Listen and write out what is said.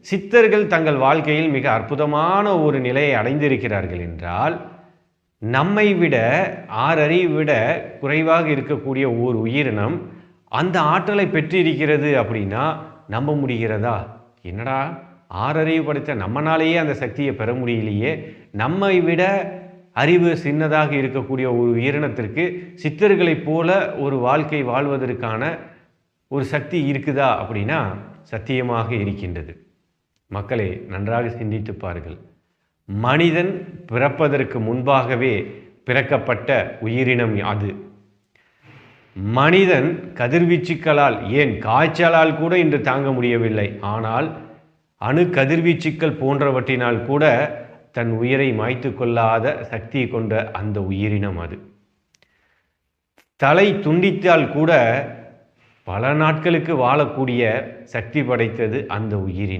சித்தர்கள் தங்கள் வாழ்க்கையில் மிக அற்புதமான ஒரு நிலையை அடைந்திருக்கிறார்கள் என்றால் நம்மை விட ஆறறிவு விட குறைவாக இருக்கக்கூடிய ஒரு உயிரினம் அந்த ஆற்றலை பெற்றிருக்கிறது அப்படின்னா நம்ப முடிகிறதா? என்னடா ஆறறிவு படைத்த நம்மனாலேயே அந்த சக்தியை பெற முடியலையே. நம்மை விட அறிவு சின்னதாக இருக்கக்கூடிய ஒரு உயிரினத்திற்கு சித்தர்களைப் போல ஒரு வாழ்க்கை வாழ்வதற்கான ஒரு சக்தி இருக்குதா அப்படின்னா சத்தியமாக இருக்கின்றது. மக்களை நன்றாக சிந்தித்து பாருங்கள். மனிதன் பிறப்பதற்கு முன்பாகவே பிறக்கப்பட்ட உயிரினம் அது. மனிதன் கதிர்வீச்சுக்களால் ஏன் காய்ச்சலால் கூட இன்று தாங்க முடியவில்லை. ஆனால் அணு கதிர்வீச்சுக்கள் போன்றவற்றினால் கூட தன் உயிரை மாய்த்து கொள்ளாத சக்தி கொண்ட அந்த உயிரினம் அது. தலை துண்டித்தால் கூட பல நாட்களுக்கு வாழக்கூடிய சக்தி படைத்தது அந்த உயிரினம்.